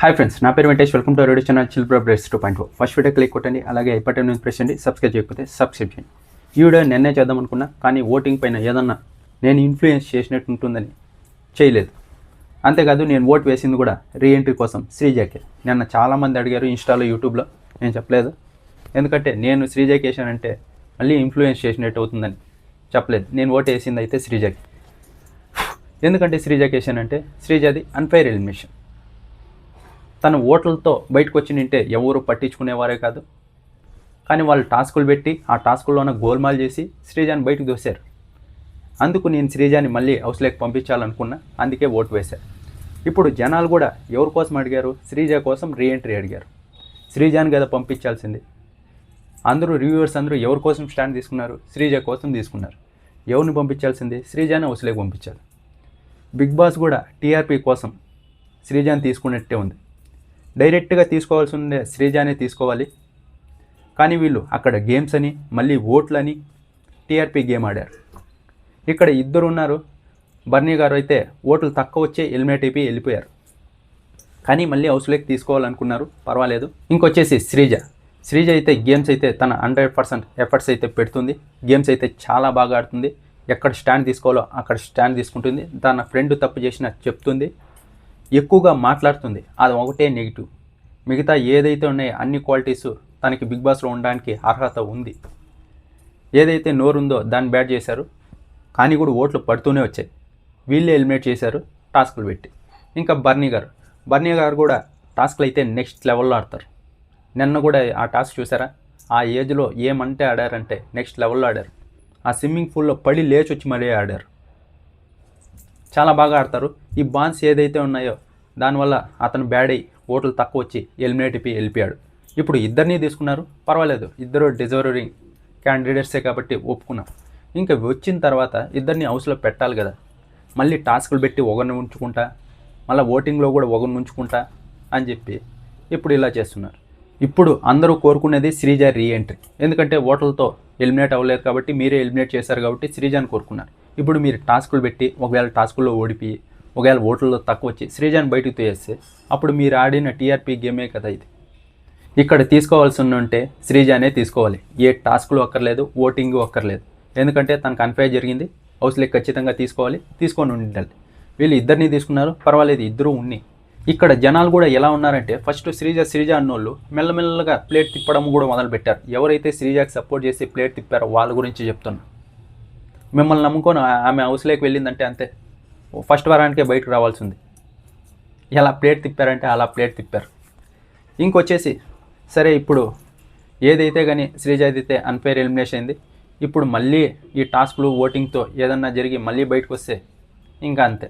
Hi friends నా పేరు Ventesh welcome to radio channel chill bros two point first video click కొట్టండి అలాగే ఇప్పటి నుంచి ప్రెస్ చేయండి సబ్స్క్రైబ్ చేయకపోతే సబ్స్క్రైబ్ చేయండి. ఈ వీడియో నిన్నే చేద్దాం అనుకున్నా కానీ ఓటింగ్ పైన ఏదన్నా నేను ఇన్ఫ్లుయెన్స్ చేసినట్టు ఉంటుందని చేయలేదు. అంతేకాదు నేను ఓటు వేసింది కూడా రీఎంట్రీ కోసం శ్రీజాకే. నిన్న చాలామంది అడిగారు ఇన్స్టాలో యూట్యూబ్లో నేను చెప్పలేదు. ఎందుకంటే నేను శ్రీజాకి వేసానంటే మళ్ళీ ఇన్ఫ్లుయెన్స్ చేసినట్టు అవుతుందని చెప్పలేదు. నేను ఓటు వేసింది అయితే శ్రీజాకి. ఎందుకంటే శ్రీజాకి వేసానంటే శ్రీజాది అన్ఫైర్ ఎలిమినేషన్ తన ఓట్లతో బయటకు వచ్చి నింటే ఎవరు పట్టించుకునేవారే కాదు. కానీ వాళ్ళు టాస్కులు పెట్టి ఆ టాస్కుల్లోనే గోల్మాల్ చేసి శ్రీజాని బయటకు దోశారు అందుకు నేను శ్రీజాని మళ్ళీ హౌస్లోకి పంపించాలనుకున్నా అందుకే ఓటు వేశారు. ఇప్పుడు జనాలు కూడా ఎవరి కోసం అడిగారు? శ్రీజ కోసం రీఎంట్రీ అడిగారు. శ్రీజాని కదా పంపించాల్సింది. అందరూ రివ్యూవర్స్ అందరూ ఎవరి కోసం స్టాండ్ తీసుకున్నారు? శ్రీజ కోసం తీసుకున్నారు. ఎవరిని పంపించాల్సింది? శ్రీజాని హౌస్లోకి పంపించాలి. బిగ్ బాస్ కూడా టీఆర్పీ కోసం శ్రీజాని తీసుకున్నట్టే ఉంది. డైరెక్ట్గా తీసుకోవాల్సి ఉండే శ్రీజానే తీసుకోవాలి. కానీ వీళ్ళు అక్కడ గేమ్స్ అని మళ్ళీ ఓట్లని టీఆర్పీ గేమ్ ఆడారు. ఇక్కడ ఇద్దరు ఉన్నారు. బర్నీ గారు అయితే ఓట్లు తక్కువ వచ్చే ఎలిమినేట్ అయిపోయి వెళ్ళిపోయారు. కానీ మళ్ళీ హౌస్లోకి తీసుకోవాలనుకున్నారు. పర్వాలేదు. ఇంకొచ్చేసి శ్రీజ. శ్రీజ అయితే గేమ్స్ అయితే తన హండ్రెడ్ పర్సెంట్ ఎఫర్ట్స్ అయితే పెడుతుంది. గేమ్స్ అయితే చాలా బాగా ఆడుతుంది. ఎక్కడ స్టాండ్ తీసుకోవాలో అక్కడ స్టాండ్ తీసుకుంటుంది. తన ఫ్రెండ్ తప్పు చేసిన చెప్తుంది. ఎక్కువగా మాట్లాడుతుంది. అది ఒకటే నెగిటివ్ మిగతా ఏదైతే ఉన్నాయో అన్ని క్వాలిటీస్ తనకి బిగ్ బాస్లో ఉండడానికి అర్హత ఉంది. ఏదైతే నోరుందో దాన్ని బ్యాట్ చేశారు. కానీ కూడా ఓట్లు పడుతూనే వచ్చాయి. వీళ్ళే ఎలిమినేట్ చేశారు టాస్క్లు పెట్టి. ఇంకా బర్నీ గారు. బర్నీ గారు కూడా టాస్క్లు అయితే నెక్స్ట్ లెవెల్లో ఆడతారు. నిన్న కూడా ఆ టాస్క్ చూసారా? ఆ ఏజ్లో ఏమంటే ఆడారంటే నెక్స్ట్ లెవెల్లో ఆడారు. ఆ స్విమ్మింగ్ పూల్లో పడి లేచి వచ్చి మరీ ఆడారు. చాలా బాగా ఆడతారు. ఈ బాన్స్ ఏదైతే ఉన్నాయో దానివల్ల అతను బ్యాడ్ అయ్యి ఓట్లు తక్కువ వచ్చి ఎలిమినేట్ అయిపోయి వెళ్ళిపోయాడు. ఇప్పుడు ఇద్దరిని తీసుకున్నారు. పర్వాలేదు ఇద్దరు డిజర్వింగ్ క్యాండిడేట్సే కాబట్టి ఒప్పుకున్నాం. ఇంకా వచ్చిన తర్వాత ఇద్దరిని హౌస్లో పెట్టాలి కదా. మళ్ళీ టాస్కులు పెట్టి ఒకరిని ఉంచుకుంటా మళ్ళీ ఓటింగ్లో కూడా ఒకరిని ఉంచుకుంటా అని చెప్పి ఇప్పుడు ఇలా చేస్తున్నారు. ఇప్పుడు అందరూ కోరుకునేది శ్రీజ రీఎంట్రీ ఎందుకంటే ఓటర్లతో ఎలిమినేట్ అవ్వలేదు కాబట్టి మీరే ఎలిమినేట్ చేశారు కాబట్టి శ్రీజాని కోరుకున్నారు. ఇప్పుడు మీరు టాస్కులు పెట్టి ఒకవేళ టాస్కుల్లో ఓడిపి ఒకవేళ ఓట్లలో తక్కువ వచ్చి శ్రీజాని బయటకు తీయేస్తే అప్పుడు మీరు ఆడిన టీఆర్పీ గేమే కదా ఇది. ఇక్కడ తీసుకోవాల్సి ఉంటే శ్రీజానే తీసుకోవాలి. ఏ టాస్కులు అక్కర్లేదు ఓటింగ్ అక్కర్లేదు. ఎందుకంటే తనకు అన్ఫైర్ జరిగింది హౌస్లే ఖచ్చితంగా తీసుకోవాలి తీసుకొని ఉండాలి. వీళ్ళు ఇద్దరిని తీసుకున్నారు పర్వాలేదు ఇద్దరు ఉన్ని. ఇక్కడ జనాలు కూడా ఎలా ఉన్నారంటే ఫస్ట్ శ్రీజ శ్రీజ అన్నోళ్ళు మెల్లమెల్లగా ప్లేట్ తిప్పడం కూడా మొదలుపెట్టారు. ఎవరైతే శ్రీజాకి సపోర్ట్ చేసి ప్లేట్ తిప్పారో వాళ్ళ గురించి చెప్తున్నా. మిమ్మల్ని నమ్ముకొని ఆమె హౌస్లోకి వెళ్ళిందంటే అంతే. ఫస్ట్ వారానికే బయటకు రావాల్సి ఉంది ఎలా ప్లేట్ తిప్పారంటే అలా ప్లేట్ తిప్పారు. ఇంకొచ్చేసి సరే ఇప్పుడు ఏదైతే కానీ శ్రీజ అయితే అన్ఫేర్ ఎలిమినేషన్ అయింది ఇప్పుడు మళ్ళీ ఈ టాస్క్లు ఓటింగ్తో ఏదన్నా జరిగి మళ్ళీ బయటకు వస్తే ఇంకా అంతే.